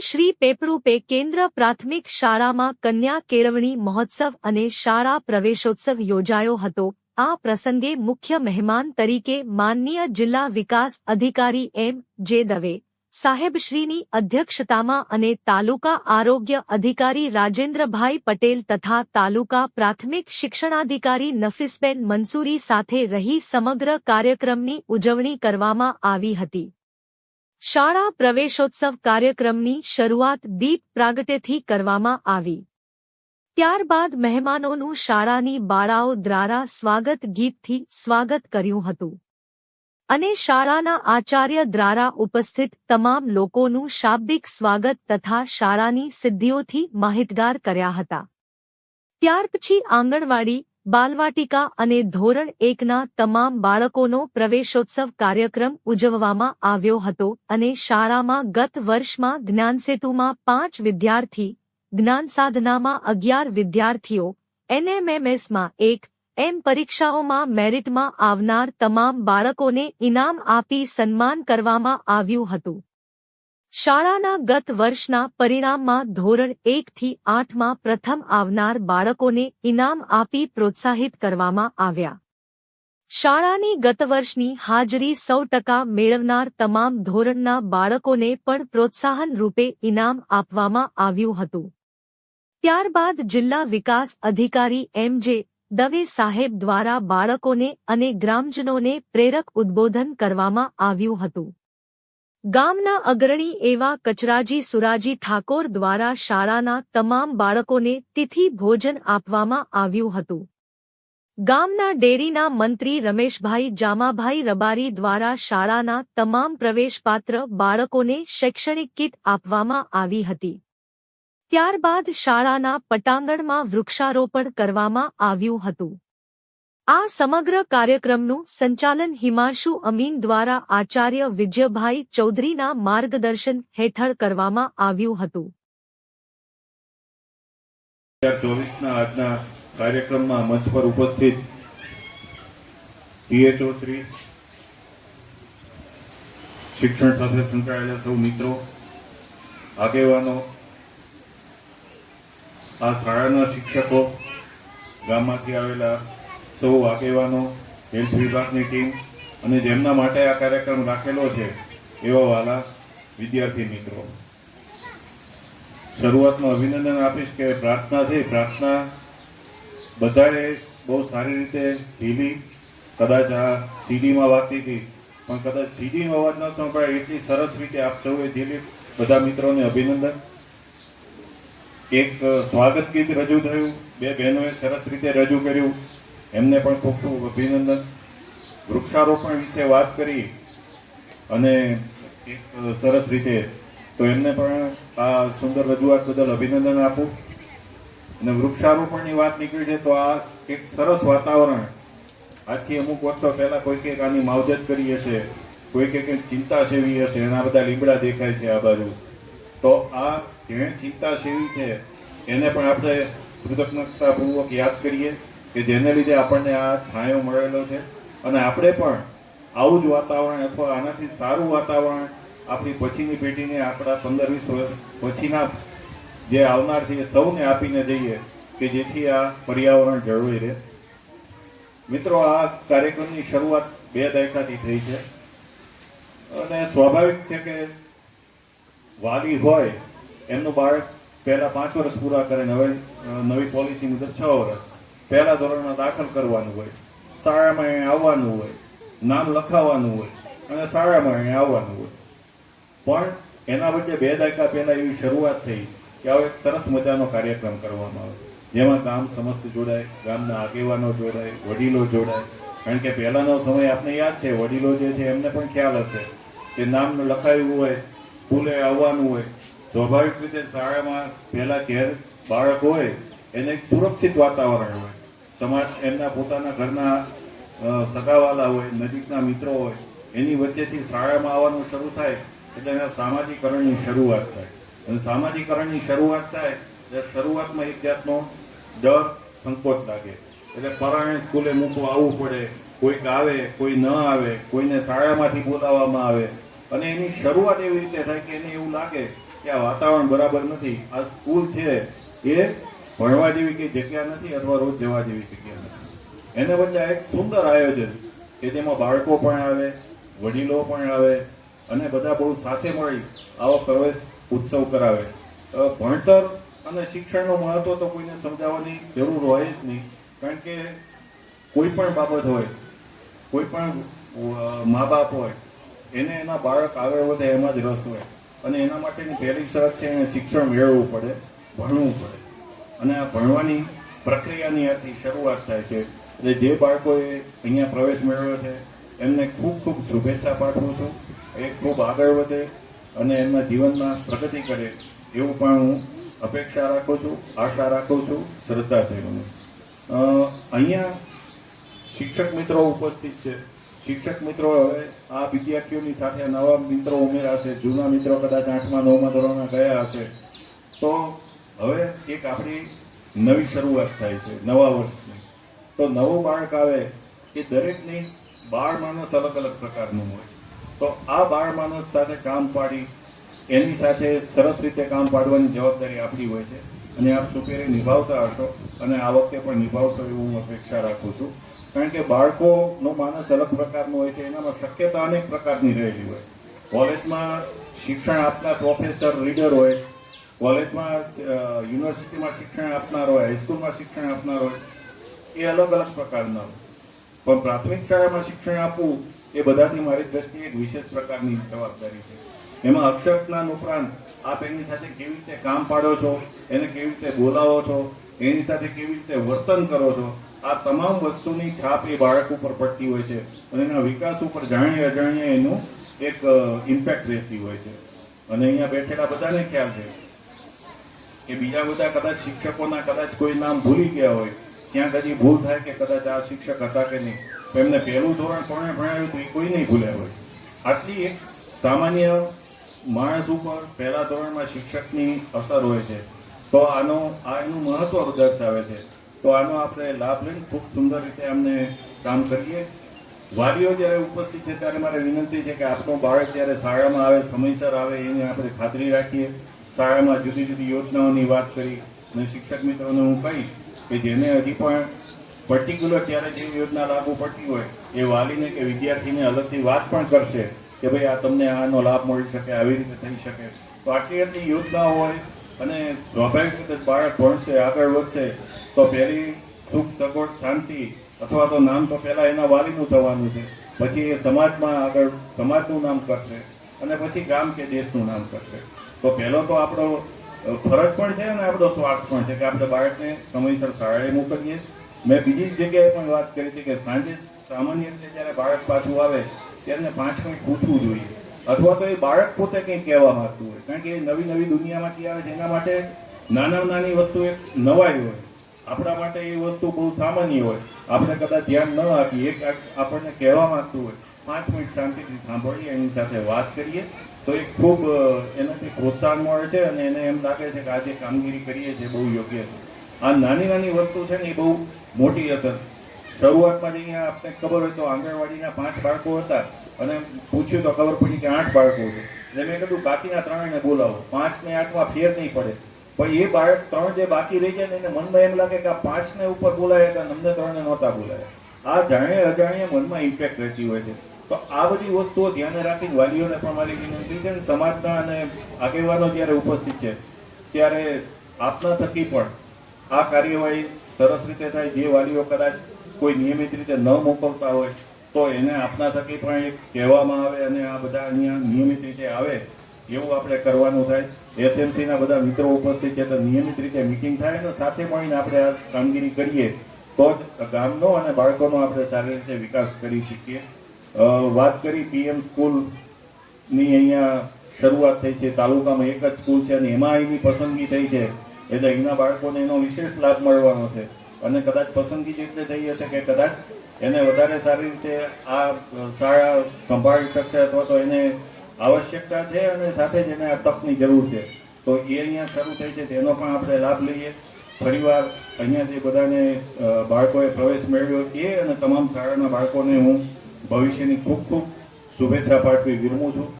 શ્રી પેપડુપે કેન્દ્ર પ્રાથમિક શાળામાં કન્યા કેળવણી મહોત્સવ અને શાળા પ્રવેશોત્સવ યોજાયો હતો. આ પ્રસંગે મુખ્ય મહેમાન તરીકે માનનીય જિલ્લા વિકાસ અધિકારી એમ જે દવે, સાહેબશ્રીની અધ્યક્ષતામાં અને તાલુકા આરોગ્ય અધિકારી રાજેન્દ્રભાઈ પટેલ તથા તાલુકા પ્રાથમિક શિક્ષણાધિકારી નફીસબેન મંસૂરી સાથે રહી સમગ્ર કાર્યક્રમની ઉજવણી કરવામાં આવી હતી. શાળા પ્રવેશોત્સવ કાર્યક્રમની શરૂઆત દીપ પ્રાગટ્યથી કરવામાં આવી. ત્યારબાદ મહેમાનોનું શાળાની બાળાઓ દ્વારા સ્વાગત ગીતથી સ્વાગત કર્યું હતું. અને શાળાના આચાર્ય દ્વારા ઉપસ્થિત તમામ લોકોનું શાબ્દિક સ્વાગત તથા શાળાની સિદ્ધિઓથી માહિતગાર કર્યા હતા. ત્યાર પછી આંગણવાડી બાલવાટિકા અને ધોરણ એકના તમામ બાળકોનો પ્રવેશોત્સવ કાર્યક્રમ ઉજવવામાં આવ્યો હતો અને શાળામાં ગત વર્ષમાં જ્ઞાનસેતુમાં પાંચ વિદ્યાર્થી જ્ઞાન સાધનામાં અગિયાર વિદ્યાર્થીઓ, એનએમએમએસમાં એક, એમ પરીક્ષાઓમાં મેરિટમાં આવનાર તમામ બાળકોને ઇનામ આપી સન્માન કરવામાં આવ્યું હતું. શાળાના ગત વર્ષના પરિણામમાં ધોરણ એકથી આઠમાં પ્રથમ આવનાર બાળકોને ઇનામ આપી પ્રોત્સાહિત કરવામાં આવ્યા. શાળાની ગત વર્ષની હાજરી સો ટકા મેળવનાર તમામ ધોરણના બાળકોને પણ પ્રોત્સાહન રૂપે ઇનામ આપવામાં આવ્યું હતું. ત્યારબાદ જિલ્લા વિકાસ અધિકારી એમ જે દવે સાહેબ દ્વારા બાળકોને અને ગ્રામજનોને પ્રેરક ઉદ્બોધન કરવામાં આવ્યું હતું. ગામના અગ્રણી એવા કચરાજી સુરાજી ઠાકોર દ્વારા શાળાના તમામ બાળકોને તિથિ ભોજન આપવામાં આવ્યું હતું. ગામના ડેરીના મંત્રી રમેશભાઈ જામાભાઈ રબારી દ્વારા શાળાના તમામ પ્રવેશપાત્ર બાળકોને શૈક્ષણિક કીટ આપવામાં આવી હતી. ત્યારબાદ શાળાના પટાંગણમાં વૃક્ષારોપણ કરવામાં આવ્યું હતું. આ સમગ્ર કાર્યક્રમનું સંચાલન હિમાંશુ અમીન દ્વારા આચાર્ય વિજયભાઈ ચૌધરીના માર્ગદર્શન હેઠળ કરવામાં આવ્યું હતું. ચોવીસના આજના કાર્યક્રમમાં મંચ પર ઉપસ્થિત પીએચઓ શ્રી, શિક્ષણ સાથે સંકળાયેલા સૌ મિત્રો, આગેવાનો, આ શાળાના શિક્ષકો, ગામમાંથી આવેલા સૌ આગેવાનો, હેલ્થ વિભાગની ટીમ અને જેમના માટે આ કાર્યક્રમ રાખેલો છે, એવા વાલા વિદ્યાર્થી મિત્રો. શરૂઆતમાં અભિનંદન આપીશ કે પ્રાર્થના થઈ પ્રાર્થના બધાએ બહુ સારી રીતે ઝીલી. કદાચ આ સીડીમાં વાગતી હતી, પણ કદાચ સીડીનો અવાજ ન સંભળાય એટલી સરસ રીતે આપ સૌએ ઝીલી. બધા મિત્રોને અભિનંદન. એક સ્વાગત ગીત રજૂ થયું. બે બહેનોએ સરસ રીતે રજૂ કર્યું. એમને પણ ખૂબ ખૂબ અભિનંદન. વૃક્ષારોપણ વિશે વાત કરી અને એક સરસ રીતે તો એમને પણ આ સુંદર રજૂઆત બદલ અભિનંદન આપું. અને વૃક્ષારોપણની વાત નીકળી છે તો આ એક સરસ વાતાવરણ. આજથી અમુક વર્ષો પહેલાં કોઈ કંઈક આની માવજત કરી હશે, કોઈ કે કંઈક ચિંતા સેવી હશે, એના બધા લીમડા દેખાય છે આ બાજુ. તો આ જેણે ચિંતા સેવી છે, એને પણ આપણે કૃતજ્ઞતાપૂર્વક યાદ કરીએ. કે જેને લીધે આપણને આ છાંયો મળેલો છે. અને આપણે પણ આવું જ વાતાવરણ અથવા આનાથી સારું વાતાવરણ આપણી પછીની પેઢીને આપણા પંદર વીસ વર્ષ પછીના જે આવનાર છે એ સૌને આપીને જઈએ કે જેથી આ પર્યાવરણ જળવાઈ રહે. મિત્રો, આ કાર્યક્રમની શરૂઆત બે દાયકાથી થઈ છે. અને સ્વાભાવિક છે કે વાલી હોય, એમનું બાળક પહેલા પાંચ વર્ષ પૂરા કરે, નવી નવી પોલિસી મુજબ છ વર્ષ. પહેલા ધોરણમાં દાખલ કરવાનું હોય, શાળામાં અહીંયા આવવાનું હોય, નામ લખાવવાનું હોય અને શાળામાં અહીંયા આવવાનું હોય. પણ એના વચ્ચે બે દાયકા પહેલા એવી શરૂઆત થઈ કે હવે એક સરસ મજાનો કાર્યક્રમ કરવામાં આવે. જેમાં ગામ સમસ્ત જોડાય, ગામના આગેવાનો જોડાય, વડીલો જોડાય. કારણ કે પહેલાનો સમય આપણે યાદ છે, વડીલો જે છે એમને પણ ખ્યાલ હશે કે નામ લખાયું હોય, સ્કૂલે આવવાનું હોય. સ્વાભાવિક રીતે શાળામાં પહેલા ઘેર બાળક હોય, એને એક સુરક્ષિત વાતાવરણ હોય. સમાજ એમના પોતાના ઘરના સગાવાલા હોય, નજીકના મિત્રો હોય, એની વચ્ચેથી શાળામાં આવવાનું શરૂ થાય એટલે એના સામાજિકરણની શરૂઆત થાય. અને સામાજિકરણની શરૂઆત થાય એટલે શરૂઆતમાં એક જાતનો ડર, સંકોચ લાગે. એટલે પરાણે સ્કૂલે મૂકવા આવવું પડે, કોઈક આવે, કોઈ ન આવે, કોઈને શાળામાંથી બોલાવવામાં આવે. અને એની શરૂઆત એવી રીતે થાય કે એને એવું લાગે કે આ વાતાવરણ બરાબર નથી. આ સ્કૂલ છે એ ભણવા જેવી કઈ જગ્યા નથી અથવા રોજ જવા જેવી જગ્યા નથી. એને બદલે એક સુંદર આયોજન કે જેમાં બાળકો પણ આવે, વડીલો પણ આવે અને બધા બહુ સાથે મળી આવો પ્રવેશ ઉત્સવ કરાવે. ભણતર અને શિક્ષણનું મહત્વ તો કોઈને સમજાવવાની જરૂર હોય જ નહીં. કારણ કે કોઈ પણ બાબત હોય, કોઈ પણ મા બાપ હોય, એને એના બાળક આગળ વધે એમાં જ રસ હોય. અને એના માટેની પહેલી શરત છે એને શિક્ષણ મેળવવું પડે, ભણવું પડે. અને આ ભણવાની પ્રક્રિયાની આથી શરૂઆત થાય છે. એટલે જે બાળકોએ અહીંયા પ્રવેશ મેળવ્યો છે, એમને ખૂબ ખૂબ શુભેચ્છા પાઠવું છું. એ ખૂબ આગળ વધે અને એમના જીવનમાં પ્રગતિ કરે એવું પણ હું અપેક્ષા રાખું છું, આશા રાખું છું શ્રદ્ધા છે મને અહીંયા શિક્ષક મિત્રો ઉપસ્થિત છે. શિક્ષક મિત્રો હવે આ વિદ્યાર્થીઓની સાથે નવા મિત્રો ઉમેરાશે. જૂના મિત્રો કદાચ આઠમા, નવમા ધોરણમાં ગયા હશે. તો હવે એક આપણી નવી શરૂઆત થાય છે, નવા વર્ષની. તો નવું બાળક આવે એ દરેકની બાળ માણસ અલગ અલગ પ્રકારનું હોય. તો આ બાળ માણસ સાથે કામ પાડી, એની સાથે સરસ રીતે કામ પાડવાની જવાબદારી આપણી હોય છે. અને આપ સુપેરે નિભાવતા હશો અને આ વખતે પણ નિભાવશો એવું હું અપેક્ષા રાખું છું. કારણ કે બાળકોનો માણસ અલગ પ્રકારનો હોય છે, એનામાં શક્યતા અનેક પ્રકારની રહેલી હોય. કોલેજમાં શિક્ષણ આપતા પ્રોફેસર રીડર હોય કોલેજમાં યુનિવર્સિટીમાં શિક્ષણ આપનાર હોય, હાઈસ્કૂલમાં શિક્ષણ આપનાર હોય, એ અલગ અલગ પ્રકારના હોય. પણ પ્રાથમિક શાળામાં શિક્ષણ આપવું એ બધાથી મારી દ્રષ્ટિએ એક વિશેષ પ્રકારની જવાબદારી છે. એમાં અક્ષર જ્ઞાન ઉપરાંત આપ એની સાથે કેવી રીતે કામ પાડો છો, એને કેવી રીતે બોલાવો છો, એની સાથે કેવી રીતે વર્તન કરો છો, આ તમામ વસ્તુની છાપ એ બાળક ઉપર પડતી હોય છે અને એના વિકાસ ઉપર જાણીએ અજાણીએ એનું એક ઇમ્પેક્ટ રહેતી હોય છે. અને અહીંયા બેઠેલા બધાને ખ્યાલ છે કે બીજા બધા કદાચ શિક્ષકોના કદાચ કોઈ નામ ભૂલી ગયા હોય ત્યાં કદી ભૂલ થાય કે કદાચ આ શિક્ષક હતા કે નહીં. તો એમને પહેલું ધોરણ કોણે ભણાવ્યું તો એ કોઈ નહીં ભૂલ્યા હોય. આટલી એક સામાન્ય માણસ ઉપર પહેલા ધોરણમાં શિક્ષકની અસર હોય છે. તો આનો આ એનું મહત્વ દર્શાવે છે. તો આનો આપણે લાભ લઈને ખૂબ સુંદર રીતે અમને કામ કરીએ. વાલીઓ જ્યારે ઉપસ્થિત છે ત્યારે મારે વિનંતી છે કે આપણો બાળક જ્યારે શાળામાં આવે, સમયસર આવે, એની આપણે ખાતરી રાખીએ. શાળામાં જુદી જુદી યોજનાઓની વાત કરી અને શિક્ષક મિત્રોને હું કહીશ કે જેને હજી પણ પર્ટિક્યુલર ત્યારે જે યોજના લાગુ પડતી હોય એ વાલીને કે વિદ્યાર્થીને અલગથી વાત પણ કરશે કે ભાઈ આ તમને આનો લાભ મળી શકે, આવી રીતે થઈ શકે. તો આટલી આટલી યોજનાઓ હોય અને સ્વાભાવિક રીતે બાળક ભણશે, આગળ વધશે, તો પહેલી સુખ, સગવડ, શાંતિ અથવા તો નામ તો પહેલાં એના વાલીનું થવાનું છે. પછી એ સમાજમાં આગળ, સમાજનું નામ કરશે અને પછી ગામ કે દેશનું નામ કરશે. તો પહેલો તો આપણો ફરજ પણ છે અને આપણો સ્વાર્થ પણ છે કે આપણે બાળકને સમયસર શાળાએ મોકલીએ. મેં બીજી જગ્યાએ પણ વાત કરી છે કે સાંજે સામાન્ય રીતે જ્યારે બાળક પાછું આવે ત્યારે પાંચ મિનિટ પૂછવું જોઈએ. અથવા તો એ બાળક પોતે કંઈક કહેવા માંગતું હોય. કારણ કે એ નવી નવી દુનિયામાંથી આવે એના માટે નાના નાની વસ્તુ એક નવાઈ હોય. આપણા માટે એ વસ્તુ બહુ સામાન્ય હોય. આપણે કદાચ ધ્યાન ન આપીએ, એક આપણને કહેવા માંગતું હોય. પાંચ મિનિટ શાંતિથી સાંભળીએ, એની સાથે વાત કરીએ. તો એ ખૂબ એનાથી પ્રોત્સાહન મળે છે અને એને એમ લાગે છે કે આ જે કામગીરી કરીએ છીએ, બહુ યોગ્ય છે. આ નાની નાની વસ્તુ છે ને એ બહુ મોટી અસર. શરૂઆતમાં જ અહીંયા આપણે ખબર હોય તો આંગણવાડીના પાંચ બાળકો હતા અને પૂછ્યું તો ખબર પડી કે આઠ બાળકો છે. એટલે મેં કીધું બાકીના ત્રણને બોલાવો. પાંચ ને આઠમાં ફેર નહીં પડે. પણ એ બાળક ત્રણ જે બાકી રહી જાય ને એને મનમાં એમ લાગે કે આ પાંચને ઉપર બોલાયા હતા અમને ત્રણને નહોતા બોલાયા. આ જાણે અજાણ્યા મનમાં ઇમ્પેક્ટ રહેતી હોય છે. તો આ બધી વસ્તુઓ ધ્યાને રાખીને વાલીઓને પણ મારી વિનંતી છે સમાજના અને આગેવાનો જ્યારે ઉપસ્થિત છે, ત્યારે આપના થકી પણ આ કાર્યવાહી સરસ રીતે થાય. જે વાલીઓ કદાચ કોઈ નિયમિત રીતે ન મોકલતા હોય, તો એને આપના થકી પણ એક કહેવામાં આવે અને આ બધા અહીંયા નિયમિત રીતે આવે એવું આપણે કરવાનું થાય. એસએમસીના બધા મિત્રો ઉપસ્થિત છે, તો નિયમિત રીતે મિટિંગ થાય અને સાથે મળીને આપણે આ કામગીરી કરીએ, તો જ ગામનો અને બાળકોનો આપણે સારી રીતે વિકાસ કરી શકીએ. વાત કરી પીએમ સ્કૂલની અહીંયા શરૂઆત થઈ છે. તાલુકામાં એક જ સ્કૂલ છે અને એમાં એની પસંદગી થઈ છે. એટલે અહીંના બાળકોને એનો વિશેષ લાભ મળવાનો છે. અને કદાચ પસંદગી જ થઈ હશે કે કદાચ એને વધારે સારી રીતે આ શાળા સંભાળી શકશે અથવા તો એને આવશ્યકતા છે અને સાથે જ એને આ તકની જરૂર છે. તો એ અહીંયા શરૂ થઈ છે. તેનો પણ આપણે લાભ લઈએ. ફરીવાર અહીંયા જે બધાને બાળકોએ પ્રવેશ મેળવ્યો. એ અને તમામ શાળાના બાળકોને હું ભવિષ્યની ખૂબ ખૂબ શુભેચ્છા પાઠવી વિરમું છું.